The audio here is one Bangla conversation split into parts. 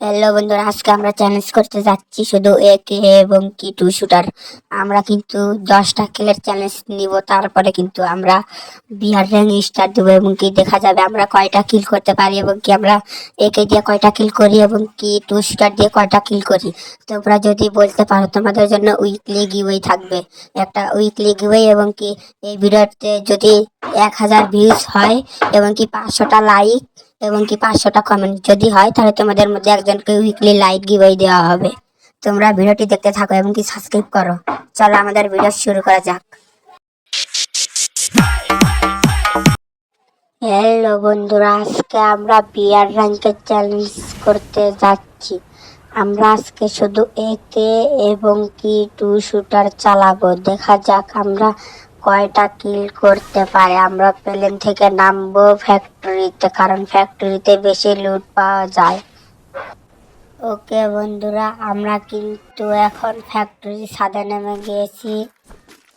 হ্যালো বন্ধুরা, আজকে আমরা চ্যালেঞ্জ করতে যাচ্ছি শুধু এ কে এবং কি টু শুটার আমরা কিন্তু দশটা কিলের চ্যালেঞ্জ নিব, তারপরে কিন্তু আমরা বিহার র্যাঙ্ক স্টার্ট দেবো এবং কি দেখা যাবে আমরা কয়টা কিল করতে পারি এবং কি আমরা একে দিয়ে কয়টা কিল করি এবং কি টু শুটার দিয়ে কয়টা কিল করি। তোমরা যদি বলতে পারো, তোমাদের জন্য উইকলি গিওয়ে থাকবে। একটা উইকলি গিওয়ে এবং কি এই ভিডিওতে যদি এক হাজার ভিউজ হয় এবং কি পাঁচশোটা লাইক এবং কি পাঁচশোটা কমেন্ট যদি হয়, তাহলে তোমাদের মধ্যে একজনকে উইকলি লাইট গিভওয়ে দেওয়া হবে। তোমরা ভিডিওটি দেখতে থাকো এবং কি সাবস্ক্রাইব করো। চলো আমাদের ভিডিও শুরু করা যাক। হ্যালো বন্ধুরা, আজকে আমরা বিয়ার র্যাঙ্কের চ্যালেঞ্জ করতে যাচ্ছি। আমরা আজকে শুধু একে এবং কি টু শুটার চালাবো। দেখা যাক আমরা কয়টা কিল করতে পারে? আমরা প্লেন থেকে নামবো ফ্যাক্টরিতে কারণ ফ্যাক্টরিতে বেশি লুট পাওয়া যায়। ওকে বন্ধুরা, আমরা কিন্তু এখন ফ্যাক্টরি ছাদে নেমে গিয়েছি।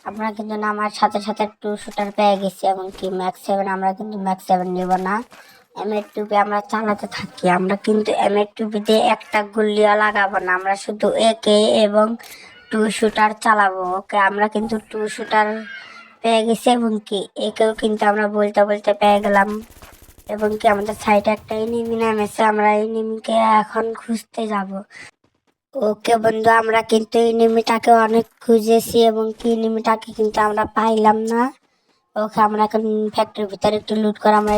আমরা কিন্তু নামার সাথে সাথে টু শুটার পেয়ে গেছি এবং কি ম্যাক্স সেভেন আমরা কিন্তু ম্যাক্স সেভেন নিব না। এম এর টুপি আমরা চালাতে থাকি, আমরা কিন্তু এম এর টুপিতে একটা গুলিও লাগাবো না, আমরা শুধু একে এবং টু শুটার চালাবো ওকে আমরা কিন্তু টু শুটার পেয়ে গেছি এবং কি, একেও কিন্তু আমরা বলতে বলতে পেয়ে গেলাম। এবং কি আমাদের সাইডে একটা এনিমি নামেছে, আমরা এনিমিকে এখন খুঁজতে যাব। ওকে বন্ধু, আমরা কিন্তু এনিমিটাকে অনেক খুঁজেছি এবং কি এনিমিটাকে কিন্তু আমরা পাইলাম না। ওকে, আমরা এখন ফ্যাক্টরির ভিতরে একটু লুট করে আমরা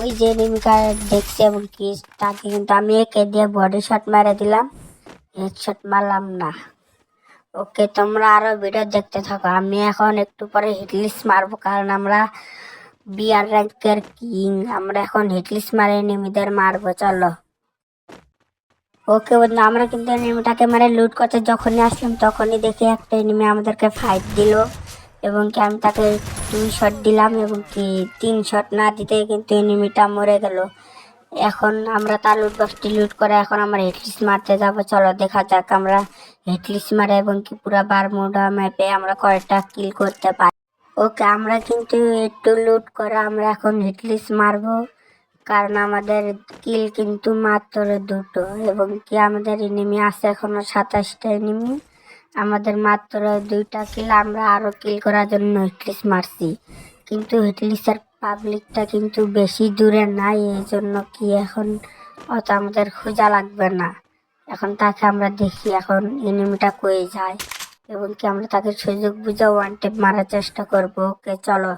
ওই যে এনিমিকা দেখছি এবং কি, তাকে কিন্তু আমি একে দিয়ে বডি শট মেরে দিলাম। হেড শট মারলাম না। ওকে, তোমরা আরও ভিডিও দেখতে থাকো। আমি এখন একটু পরে হিটলিস্ট মারবো, কারণ আমরা বিয়ার র্যাঙ্কের কিং আমরা এখন হিটলিস্ট মারে এনিমিদের মারবো, চলো। ওকে, বন্ধু, আমরা কিন্তু এনিমিটাকে মারে লুট করতে যখনই আসলাম, তখনই দেখি একটা এনিমি আমাদেরকে ফাইট দিল, এবং কি আমি তাকে দুই শট দিলাম, এবং কি তিন শট না দিতে কিন্তু এনিমিটা মরে গেল। এখন আমরা তার লুট বক্সটি লুট করে এখন আমরা হেডলিস্ট মারতে যাব। চলো, দেখা যাক আমরা হেডলিস্ট মারে এবং কি পুরো বারমুডা ম্যাপে আমরা কয়টা কিল করতে পারি। ওকে, আমরা কিন্তু একটু লুট করে আমরা এখন হিটলিস্ট মারবো। কারণ আমাদের কিল কিন্তু মাত্র দুটো এবং কি আমাদের এনিমি আছে এখনও সাতাশটা এনিমি আমাদের মাত্র দুইটা কিল আমরা আরও কিল করার জন্য হিটলিস মারছি। কিন্তু হিটলিসের পাবলিকটা কিন্তু বেশি দূরে নাই এই জন্য কি এখন অত আমাদের খোঁজা লাগবে না। এখন তাকে আমরা দেখি এখন এনিমিটা কয়ে যায়, এবং কি আমরা তাকে সুযোগ বুঝে ওয়ান টেপ মারার চেষ্টা করব। ওকে, চলো,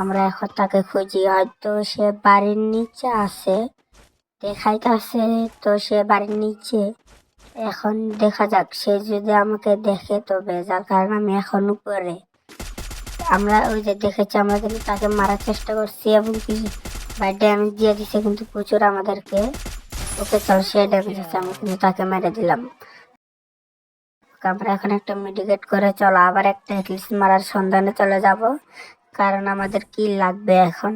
আমরা এখন তাকে খুঁজি। হয়তো সে বাড়ির নিচে আছে, দেখাইতেছে তো সে বাড়ির নিচে। এখন দেখা যাক, সে যদি আমাকে দেখে তো বেজার কারণ আমি এখন উপরে আমরা ওই যে দেখেছি, আমরা কিন্তু তাকে মারার চেষ্টা করছি এবং কি বাই ড্যামেজ দিয়ে দিছে কিন্তু প্রচুর আমাদেরকে। ওকে চল, সে ড্যামেজ আছে আমি কিন্তু তাকে মেরে দিলাম। আমরা এখন একটা মেডিকেট করে চলো, আবার একটা হেডলিস্ট মারার সন্ধানে চলে যাব, কারণ আমাদের কি লাগবে এখন।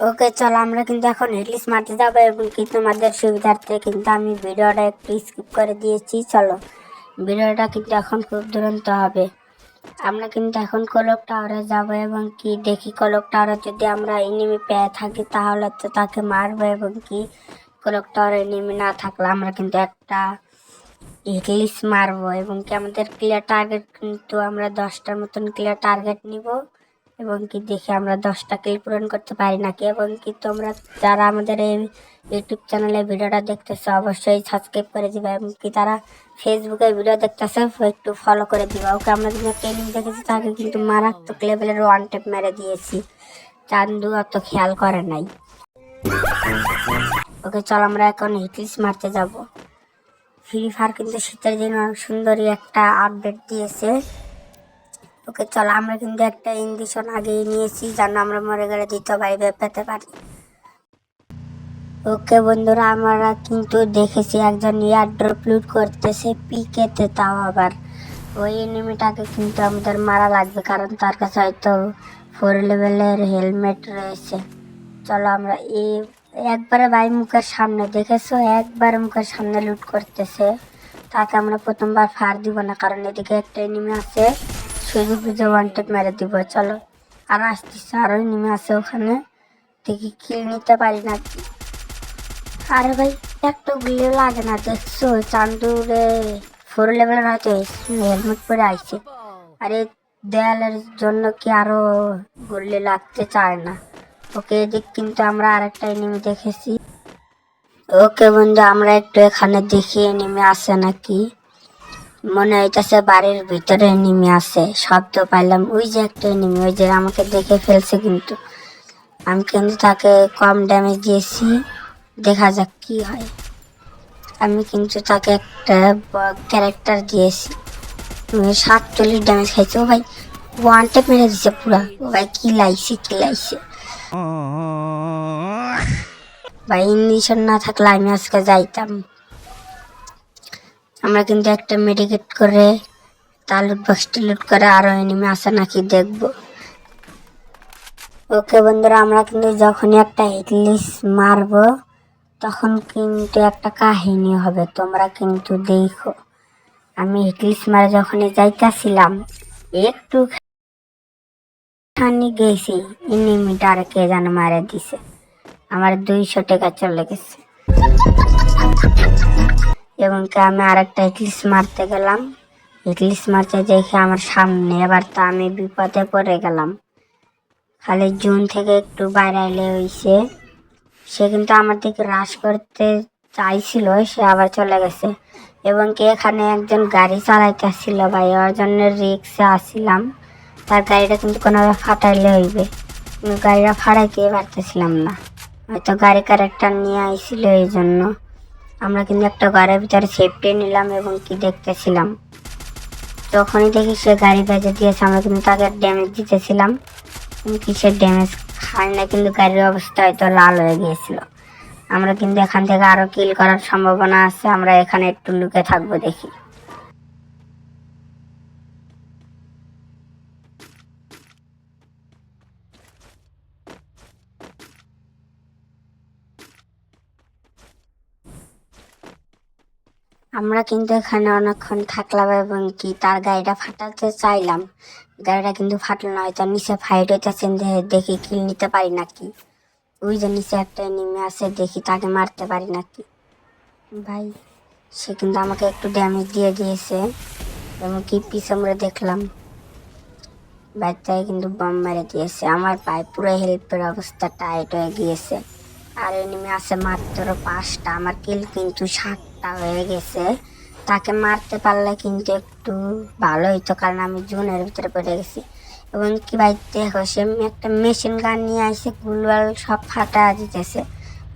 ওকে, চলো, আমরা কিন্তু এখন হেডলিস্ট মারতে যাব এবং কি তোমাদের সুবিধার্থে কিন্তু আমি ভিডিওটা একটু স্কিপ করে দিয়েছি, চলো। ভিডিওটা কিন্তু এখন খুব দুরন্ত হবে। আমরা কিন্তু এখন কলক টাওয়ারে যাব এবং কি দেখি কলক টাওয়ারে যদি আমরা এনিমি পেয়ে থাকি, তাহলে তো তাকে মারবো এবং কি কলক টাওয়ারে এনিমি না থাকলে আমরা কিন্তু একটা হিটলিস মারবো এবং কি আমাদের ক্লিয়ার টার্গেট কিন্তু আমরা দশটার মতন ক্লিয়ার টার্গেট নিব। এবং কি দেখে আমরা দশটা কিল পূরণ করতে পারি নাকি? এবং কি তোমরা যারা আমাদের এই ইউটিউব চ্যানেলে ভিডিওটা দেখতেছো, অবশ্যই সাবস্ক্রাইব করে দিবা এবং কি তারা ফেসবুকে ভিডিও দেখতেছে, একটু ফলো করে দিবা। ওকে, আমরা কিন্তু ট্রেনিং দেখেছি, তাকে কিন্তু মারাত্মক লেভেলের ওয়ান টেপ মেরে দিয়েছি। চান্দু অত খেয়াল করে নাই। ওকে, চল আমরা এখন হিটলিস মারতে যাব। ফ্রি ফায়ার কিন্তু শীতের জন্য অনেক সুন্দরই একটা আপডেট দিয়েছে। ওকে, চলো, আমরা কিন্তু একটা ইঞ্জেকশন আগেই নিয়েছি, যেন আমরা মরে গেলে দ্বিতীয় বাইবে পেতে পারি। ওকে, বন্ধুরা, আমরা কিন্তু দেখেছি একজন ইয়ার ড্রপ লুট করতেছে পিকেতে, তাও আবার। ওই এনিমিটাকে কিন্তু আমাদের মারা লাগবে, কারণ তার কাছে হয়তো ফোর লেভেলের হেলমেট রয়েছে। চলো, আমরা এই একবারে ভাই মুখের সামনে, দেখেছ? একবার মুখের সামনে লুট করতেছে। তাকে আমরা প্রথমবার ফার দিব না, কারণ এদিকে একটা এনিমি আছে। শুধু বুঝে ওয়ান মেরে দিব, চলো। আর আসতেছে, আরও এনিমি আছে ওখানে। দেখি কিল নিতে পারি নাকি? আরে ভাই, একটু গুলি লাগে না, দেখছ? চান্দুরে ফোর লেভেলের হয়তো হেলমেট পরে আইছে। আরে, দেয়ালের জন্য কি আরও গুলি লাগতে চায় না? ওকে এদিক কিন্তু আমরা আরেকটা এনিমি দেখেছি। ওকে বন্ধু, আমরা একটু এখানে দেখি এনিমি আসে নাকি? মনে হইতেছে বাড়ির ভিতরে নেমে আছে শব্দ পাইলাম ওই যে একটা এনিমি ওই যে আমাকে দেখে ফেলছে কিন্তু। আমি কিন্তু তাকে কম ড্যামেজ দিয়েছি দেখা যাক কি হয়। আমি কিন্তু তাকে একটা ক্যারেক্টার দিয়েছি। সাতচল্লিশ ড্যামেজ খাইছে। ও ভাই ওয়ান টেপ মেরে দিছে পুরা। ও ভাই কি লাইছে কি লাইছে। ভাই ইঞ্জেকশন না থাকলে আমি আজকে যাইতাম। আমরা কিন্তু একটা মেডিকেট করে তার লুট বক্সটি লুট করে আরও এনিমি আসে নাকি দেখব। ওকে বন্ধুরা, আমরা কিন্তু যখনই একটা হিটলিস মারবো, তখন কিন্তু একটা কাহিনী হবে, তোমরা কিন্তু দেখো। আমি হিটলিস মারে যখনই যাইতেছিলাম, একটু খানি গেছি ইনিমিটার কে যেন মারে দিছে। আমার দুইশো টাকা চলে গেছে। এবং কি আমি আরেকটা ইটলিস মারতে গেলাম। ইটলিস মারতে দেখে আমার সামনে, এবার তো আমি বিপদে পড়ে গেলাম। খালি জুন থেকে একটু বাইরে হইছে। সে কিন্তু আমার দিকে হ্রাস করতে চাইছিল, সে আবার চলে গেছে। এবং কি এখানে একজন গাড়ি চালাইতে চালাইতেছিল ভাই, ওর জন্য রিক্সে আসছিলাম তার গাড়িটা কিন্তু কোনোভাবে ফাটাইলে হইবে। গাড়িটা ফাটাইতে পারতেছিলাম না। হয়তো গাড়ি ক্যারেক্টার নিয়ে আইছিল এই জন্য। আমরা কিন্তু একটা গাড়ির ভিতরে সেফটি নিলাম এবং কি দেখতেছিলাম। যখনই দেখি সে গাড়ি বেজে দিয়েছে, আমরা কিন্তু তাকে ড্যামেজ দিতেছিলাম। কিন্তু সে ড্যামেজ খায় না, কিন্তু গাড়ির অবস্থা হয়তো লাল হয়ে গিয়েছিল। আমরা কিন্তু এখান থেকে আরও কিল করার সম্ভাবনা আছে, আমরা এখানে একটু লুকে থাকব দেখি। আমরা কিন্তু এখানে অনেকক্ষণ থাকলাম এবং কি তার গাড়িটা ফাটাতে চাইলাম। গাড়িটা কিন্তু ফাটলো না, হয়তো নিচে ফাইট হইতেছেন দেখি কিল নিতে পারি নাকি। ওই যে নিচে একটা নেমে আছে, দেখি তাকে মারতে পারি নাকি। ভাই, সে কিন্তু আমাকে একটু ড্যামেজ দিয়ে দিয়েছে এবং কি পিছে মুড়ে দেখলাম। বাচ্চায় কিন্তু বম মেরে দিয়েছে। আমার পায়ে পুরো হেল্পের অবস্থা টাইট হয়ে গিয়েছে। আর এনিমি আছে মাত্র পাঁচটা, আমার কিল কিন্তু সাতটা হয়ে গেছে। তাকে মারতে পারলে কিন্তু একটু ভালো হইতো, কারণ আমি জুনের ভিতরে পড়ে গেছি। এবং কি ভাই, দেখো, সে একটা মেশিন গান নিয়ে আসে গুলওয়াল সব ফাটা দিতেছে।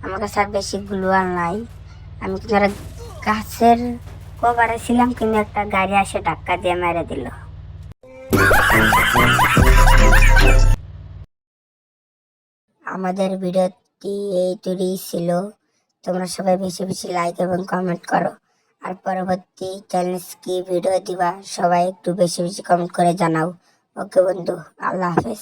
আমার কাছে আর বেশি গুলওয়াল নাই। আমি কিন্তু একটা গাছের কভারে ছিলাম কিন্তু একটা গাড়ি আসে ধাক্কা দিয়ে মেরে দিল। আমাদের ভিডিওটি এই তৈরি ছিল। তোমরা সবাই বেশি বেশি লাইক এবং কমেন্ট করো। আর পরবর্তী চ্যানেল কি ভিডিও দিবা, সবাই একটু বেশি বেশি কমেন্ট করে জানাও। ওকে বন্ধু, আল্লাহ হাফেজ।